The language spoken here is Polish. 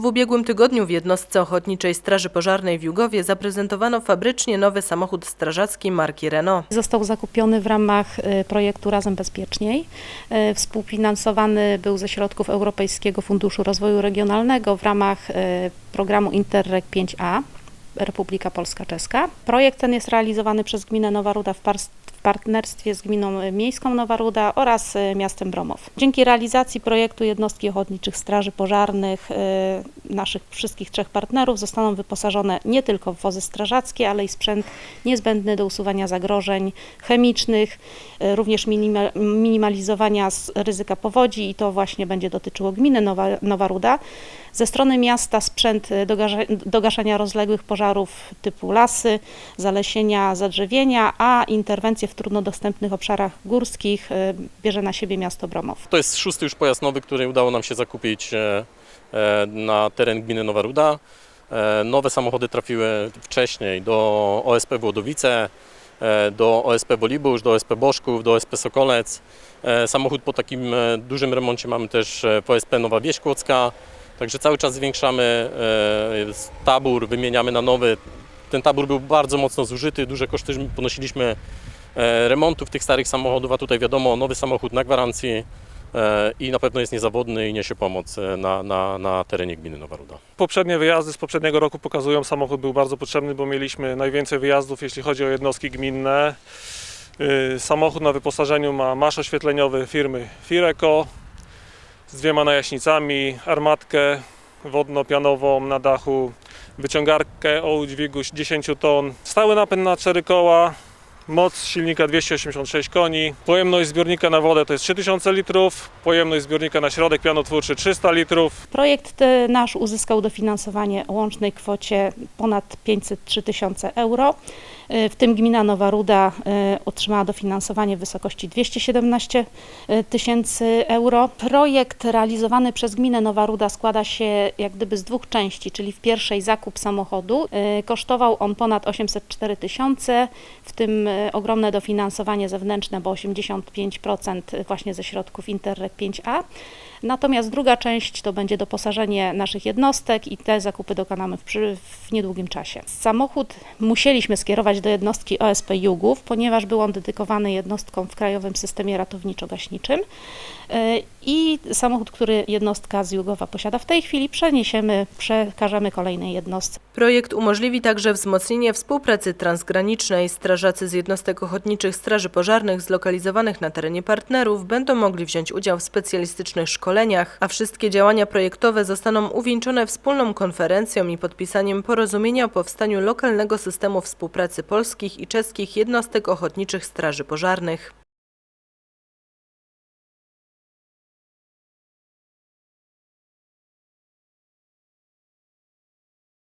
W ubiegłym tygodniu w jednostce Ochotniczej Straży Pożarnej w Jugowie zaprezentowano fabrycznie nowy samochód strażacki marki Renault. Został zakupiony w ramach y, projektu Razem Bezpieczniej. Y, Współfinansowany był ze środków Europejskiego Funduszu Rozwoju Regionalnego w ramach y, programu Interreg 5A Republika Polska Czeska. Projekt ten jest realizowany przez gminę Nowa Ruda w, partnerstwie z gminą miejską Nowa Ruda oraz y, miastem Bromow. Dzięki realizacji projektu jednostki ochotniczych straży pożarnych y, naszych wszystkich trzech partnerów zostaną wyposażone nie tylko w wozy strażackie, ale i sprzęt niezbędny do usuwania zagrożeń chemicznych, y, również minima- minimalizowania ryzyka powodzi i to właśnie będzie dotyczyło gminy Nowa, Nowa Ruda. Ze strony miasta sprzęt y, do, rozległych pożarów typu lasy, zalesienia, zadrzewienia, a interwencje w trudno dostępnych obszarach górskich y, bierze na siebie miasto Bromow. To jest szósty już pojazd nowy, który udało nam się zakupić e, e, na teren gminy Nowa Ruda. E, Nowe samochody trafiły wcześniej do OSP Włodowice, do OSP Wolibusz, do OSP Boszków, do OSP Sokolec. Samochód po takim dużym remoncie mamy też w OSP Nowa Wieś Kłodzka. Także cały czas zwiększamy e, tabór, wymieniamy na nowy. Ten tabór był bardzo mocno zużyty, duże koszty ponosiliśmy e, remontów tych starych samochodów, a tutaj wiadomo, nowy samochód na gwarancji e, i na pewno jest niezawodny i niesie pomoc na, na, na terenie gminy Nowa Ruda. Poprzednie wyjazdy z poprzedniego roku pokazują, samochód był bardzo potrzebny, bo mieliśmy najwięcej wyjazdów, jeśli chodzi o jednostki gminne. Yy, Samochód na wyposażeniu ma masz oświetleniowy firmy Fireco z dwiema najaśnicami, armatkę wodno-pianową na dachu, wyciągarkę o udźwigu 10 ton, stały napęd na 4 koła, moc silnika 286 koni, pojemność zbiornika na wodę to jest 3000 litrów, pojemność zbiornika na środek pianotwórczy 300 litrów, Projekt e, nasz uzyskał dofinansowanie o łącznej kwocie ponad 503 tysiące euro. E, W tym gmina Nowa Ruda e, otrzymała dofinansowanie w wysokości 217 tysięcy euro. Projekt realizowany przez gminę Nowa Ruda składa się jak gdyby z dwóch części, czyli w pierwszej zakup samochodu. E, Kosztował on ponad 804 tysiące, w tym e, ogromne dofinansowanie zewnętrzne, bo 85% właśnie ze środków Interreg 5A. Natomiast druga część to będzie doposażenie naszych jednostek i te zakupy dokonamy w, w niedługim czasie. Samochód musieliśmy skierować do jednostki OSP Jugów, ponieważ był on dedykowany jednostkom w Krajowym Systemie Ratowniczo-Gaśniczym. Yy, I samochód, który jednostka z Jugowa posiada w tej chwili, przeniesiemy, przekażemy kolejnej jednostce. Projekt umożliwi także wzmocnienie współpracy transgranicznej. Strażacy z jednostek ochotniczych Straży Pożarnych zlokalizowanych na terenie partnerów będą mogli wziąć udział w specjalistycznych szkoleniach, a wszystkie działania projektowe zostaną uwieńczone wspólną konferencją i podpisaniem porozumienia o powstaniu lokalnego systemu współpracy polskich i czeskich jednostek ochotniczych Straży Pożarnych.